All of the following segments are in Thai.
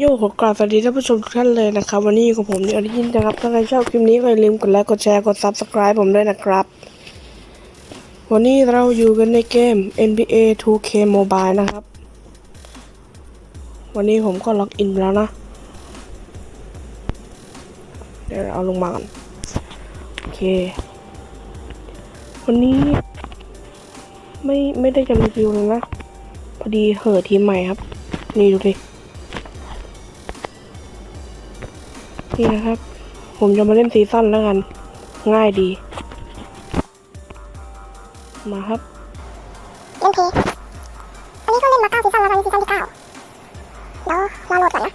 โย่ขอกราบสวัสดีท่านผู้ชมทุกท่านเลยนะครับ วันนี้อยู่กับผมนิอริยินนะครับ ถ้าใครชอบคลิปนี้ก็อย่าลืมกดไลค์กดแชร์กด subscribe ผมด้วยนะครับ วันนี้เราอยู่กันในเกม NBA 2K Mobile นะครับ วันนี้ผมก็ล็อกอินแล้วนะ เดี๋ยวเอาลงมาก่อนโอเค วันนี้ ไม่ไม่ได้จะรีวิวเลยนะ พอดีเหอทีมใหม่ครับ นี่ดูดิ นี่นะครับ ผมจะมาเล่นซีซั่นแล้วกัน ง่ายดี มาครับเล่นเพย์อันนี้ก็เล่นมาเก้าซีซั่นแล้วตอนนี้ซีซั่นที่เก้าเดี๋ยวรอโหลดก่อนนะ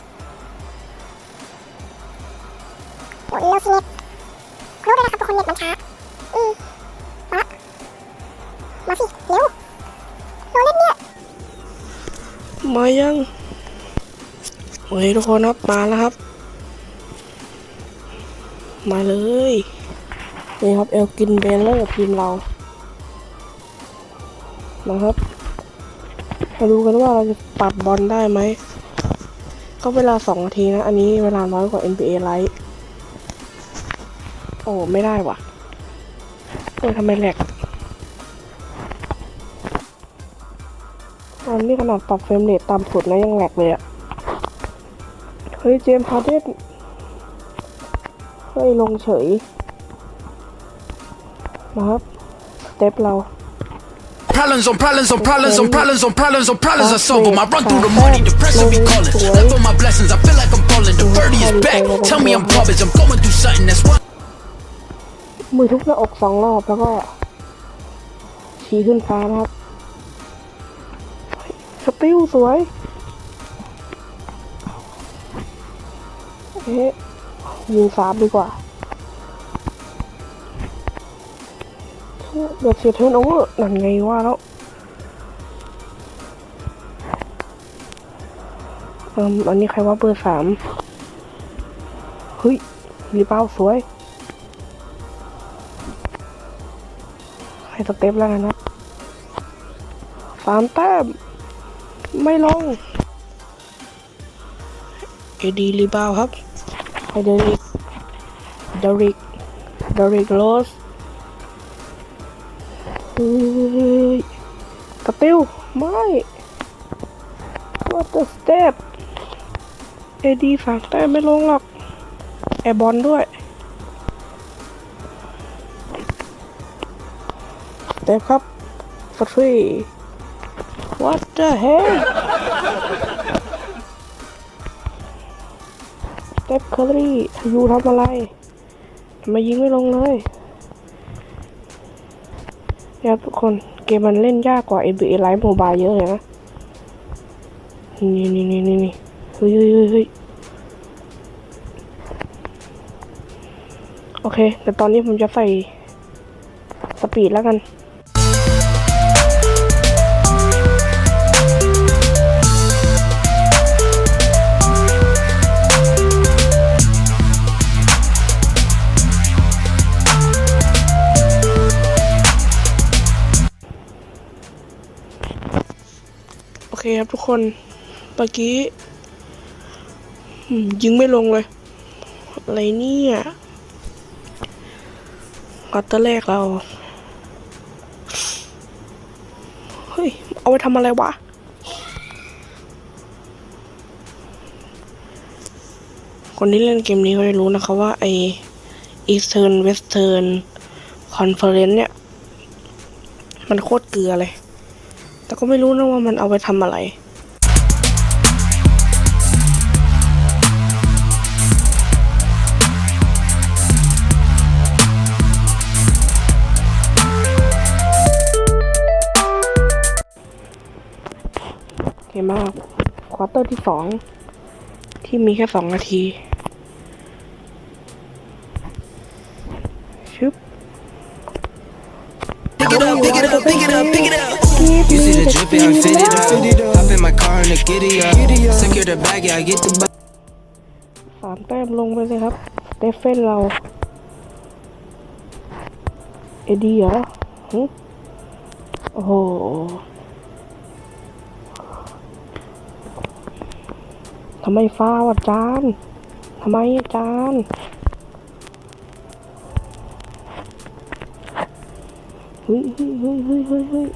โหลดเร็วสิเน็ตรู้ด้วยนะครับทุกคนเน็ตมันช้า อืมมาละมาสิเร็วเราเล่นเนี่ย มายังโอเคทุกคนครับ มาแล้วครับ มาเลยนี่ครับเอลกินเบลเลอร์ทีมเรามาครับมาดูกันว่าเราจะปัดบอลได้ไหม ก็เวลาสองนาทีนะ อันนี้เวลาน้อยกว่า NBA Lite โอ้ ไม่ได้ว่ะเออทำไมแหลกตอนนี้ขนาดปรับเฟรมเรทต่ำสุดนะยังแหลกเลยอะเฮ้ย เจมส์ฮาร์เดน เฮ้ย ลงเฉย มาครับ สเต็ปเรา Problems on problems on problems on problems on problems on problems I solve 'em. I run through the money, depression be calling. Live on my blessings, I feel like I'm falling. The birdie is back. Tell me I'm garbage, I'm going through something that's why. มือทุบหน้าอกสองรอบแล้วก็ชี้ขึ้นฟ้านะครับเฮ้ยสติลสวย เอ๊ะ ยิงสามดีกว่าเดือดเสียเทิร์นโอเวอร์นั่นไงว่าแล้วเอิมอันนี้ใครว่าเบอร์สามเฮ้ยรีบาสวยให้สเต็ปแล้วนะครับสามแต้มไม่ลง เอดีรีบาวครับ เดริกเดริกเดริกโรสเฮ้ยสติลไม่ what the step เอดีสามแต้มไม่ลงหรอก แอบอลด้วย เต็มครับฟรี what the hell เต็มเคอรี่ยูทำอะไรทำไมายิงไม่ลงเลยเนี่ยทุกคนเกมมันเล่นยากกว่า NBA Live Mobile เยอะเลยนะ นี่นี่นี่นี่นี่เฮ้ยเฮ้ยเฮ้ยโอเค แต่ตอนนี้ผมจะใส่สปีดแล้วกัน เคครับทุกคนเมื่อกี้ยิงไม่ลงเลย อะไรเนี่ยกัตเตอร์แรกเรา เฮ้ย เอาไปทำอะไรวะ คนที่เล่นเกมนี้ก็จะรู้นะคะว่าไอ Eastern Western Conference เนี่ย มันโคตรเกลือเลย แต่ก็ไม่รู้นะว่ามันเอาไปทำอะไรโอเคมากควอเตอร์ที่สองที่มีแค่สองนาที Drip, yeah, I fit it up. Hop in my car and the giddy up. Secure the bag, yeah, I get the bag. สามแต้มลงไปเลยครับเตฟเฟนเรา เอดีเหรอหึโอ้โหทำไมฟ้าวอาจารย์ทำไมอาจารย์เฮ้ยเฮ้ยเฮ้ยเฮ้ยเฮ้ย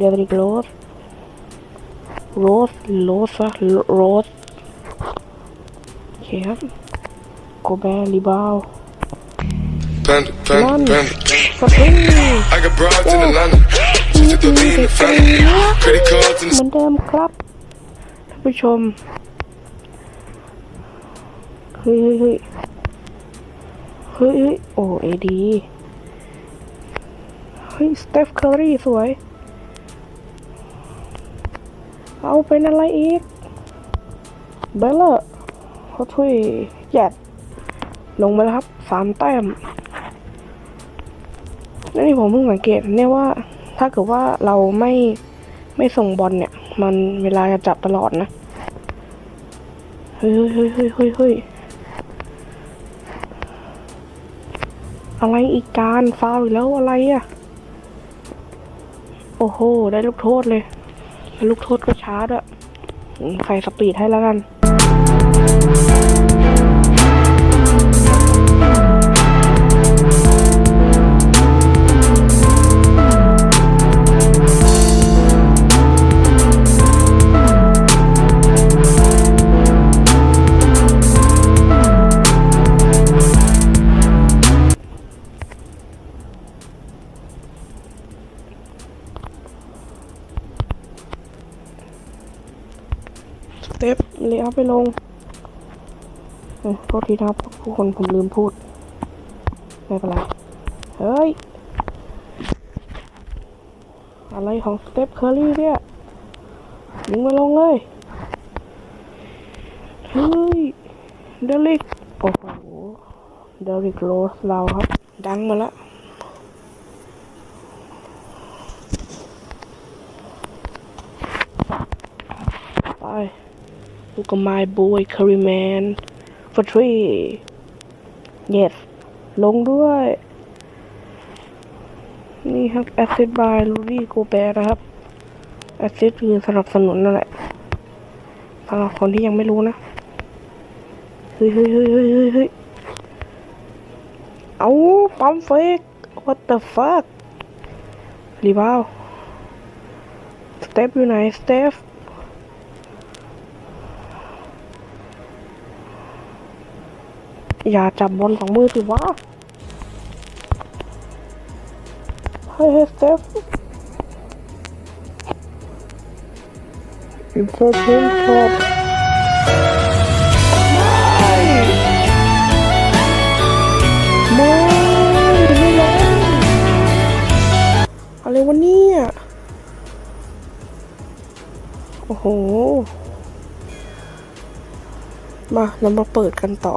เฮ้ยเดี๋ยวอีกโรสโรสโรสอะโรสโอเคครับโกแบรีบาว Panda, Run. panda, panda. สปริง I got broads in Atlanta. Just took the lean in the family. Credit cards in เห the มือนเดิมครับท่านผู้ชมเฮ้ยเฮ้ยเฮ้ยเฮ้ยเฮ้ยโอ้เอดีเฮ้ยสเตฟเคอรี่สวย เอาเป็นอะไรอีก เบลเลอร์เขาช่วยแยดลงมาแล้วครับสามแต้มแล้วนี่ผมเพิ่งสังเกตเนี่ยว่า ถ้าเกิดว่าเราไม่ไม่ส่งบอลเนี่ย มันเวลาจะจับตลอดนะ เฮ้ยเฮ้ยเฮ้ยเฮ้ยเฮ้ยอะไรอีกการฟาวอีกแล้วอะไรอะโอ้โห ได้ลูกโทษเลย ลูกโทษก็ช้าด้วยอืมใส่สปีดให้แล้วกัน เต็ปเลยเอาไปลงโทษทีนะครับผู้คนผมลืมพูด ไม่เป็นไร เฮ้ย อะไรของสเต็ปเคอรี่เนี่ยยิงมาลงเลย เฮ้ย เดลิก โอ้โห เดลิกโรสเราครับ ดังมาแล้ว ไป Look at my boy Curry Man for three yes ลงด้วย นี่ครับ Asset by Rudy Gobert นะครับ Asset คือสนับสนุนนั่นแหละสำหรับคนที่ยังไม่รู้นะ เฮ้ยเฮ้ยเฮ้ยเฮ้ยเฮ้ยเฮ้ยเอาปั๊มเฟก what the fuck รีบาสเตปอยู่ไหนสเตป อย่าจับบอลสองมือสิวะเฮ้ยเฮ้ยสเตฟอินเตอร์เทนช็อตไม่ไม่ไม่อะไรวะเนี่ยโอ้โห มาเรามาเปิดกันต่อ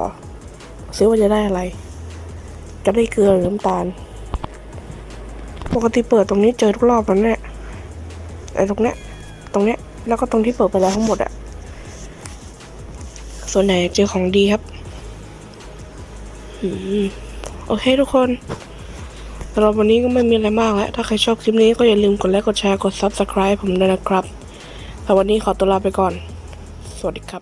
ซิว่าจะได้อะไร จะได้เกลือหรือน้ำตาล ปกติเปิดตรงนี้เจอทุกรอบแล้วเนี่ยไอ้ตรงเนี้ย ตรงเนี้ย แล้วก็ตรงที่เปิดไปแล้วทั้งหมดอะส่วนใหญ่เจอของดีครับอโอเคทุกคนสำหรับวันนี้ก็ไม่มีอะไรมากแล้ว ถ้าใครชอบคลิปนี้ก็อย่าลืมกดไลค์กดแชร์กด subscribe ผมด้วยนะครับแต่วันนี้ขอตัวลาไปก่อน สวัสดีครับ